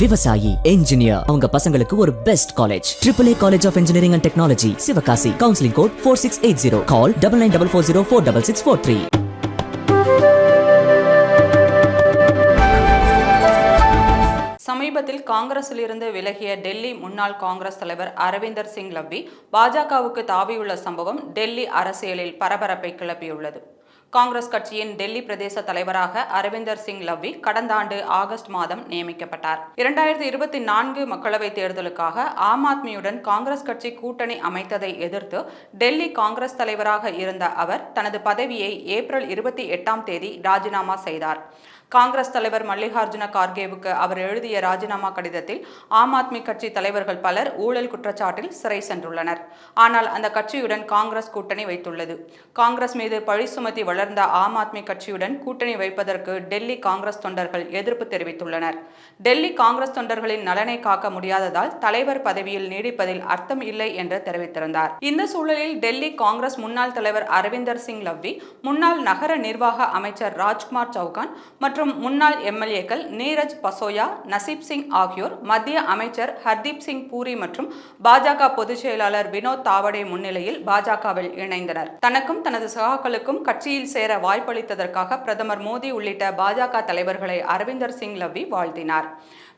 விவசாயி என்ஜினியர் அவங்க பசங்களுக்கு ஒரு best college triple A college of engineering and technology Sivakasi counselling code four six eight zero call double nine double four zero four double six four three சமீபத்தில் காங்கிரஸில் இருந்து விலகிய டெல்லி முன்னாள் காங்கிரஸ் தலைவர் அரவிந்தர் சிங் லவ்வி பாஜகவுக்கு தாவியுள்ள சம்பவம் டெல்லி அரசியலில் பரபரப்பை கிளப்பியுள்ளது. காங்கிரஸ் கட்சியின் டெல்லி பிரதேச தலைவராக அரவிந்தர் சிங் லவ்வி கடந்த ஆண்டு ஆகஸ்ட் மாதம் நியமிக்கப்பட்டார். இரண்டாயிரத்தி இருபத்தி நான்கு மக்களவைத் தேர்தலுக்காக ஆம் ஆத்மியுடன் காங்கிரஸ் கட்சி கூட்டணி அமைத்ததை எதிர்த்து டெல்லி காங்கிரஸ் தலைவராக இருந்த அவர் தனது பதவியை ஏப்ரல் இருபத்தி எட்டாம் தேதி ராஜினாமா செய்தார். காங்கிரஸ் தலைவர் மல்லிகார்ஜுன கார்கேவுக்கு அவர் எழுதிய ராஜினாமா கடிதத்தில் ஆம் ஆத்மி கட்சி தலைவர்கள் பலர் ஊழல் குற்றச்சாட்டில் சிறை சென்றுள்ளனர். ஆனால் அந்த கட்சியுடன் காங்கிரஸ் கூட்டணி வைத்துள்ளது. காங்கிரஸ் மீது பழி சுமத்தி வளர்ந்த ஆம் ஆத்மி கட்சியுடன் கூட்டணி வைப்பதற்கு டெல்லி காங்கிரஸ் தொண்டர்கள் எதிர்ப்பு தெரிவித்துள்ளனர். டெல்லி காங்கிரஸ் தொண்டர்களின் நலனை காக்க முடியாததால் தலைவர் பதவியில் நீடிப்பதில் அர்த்தம் இல்லை என்று தெரிவித்திருந்தார். இந்த சூழலில் டெல்லி காங்கிரஸ் முன்னாள் தலைவர் அரவிந்தர் சிங் லவ்வி முன்னாள் நகர நிர்வாக அமைச்சர் ராஜ்குமார் சௌகான் மற்றும் மற்றும் முன்னாள் எம்எல்ஏக்கள் நீரஜ் பசோயா நசீப் சிங் ஆகியோர் மத்திய அமைச்சர் ஹர்தீப் சிங் பூரி மற்றும் பாஜக பொதுச் செயலாளர் வினோத் தாவடே முன்னிலையில் பாஜகவில் இணைந்தனர். தனக்கும் தனது சகாக்களுக்கும் கட்சியில் சேர வாய்ப்பளித்ததற்காக பிரதமர் மோடி உள்ளிட்ட பாஜக தலைவர்களை அரவிந்தர் சிங் லவ்வி வாழ்த்தினார்.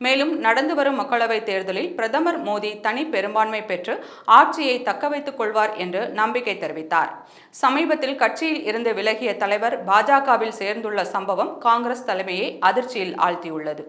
மேலும் நடந்து வரும் மக்களவைத் தேர்தலில் பிரதமர் மோடி தனி பெரும்பான்மை பெற்று ஆட்சியை தக்கவைத்துக் கொள்வார் என்று நம்பிக்கை தெரிவித்தார். சமீபத்தில் கட்சியில் இருந்து விலகிய தலைவர் பாஜகவில் சேர்ந்துள்ள சம்பவம் காங்கிரஸ் தலைமையை அதிர்ச்சியில் ஆழ்த்தியுள்ளது.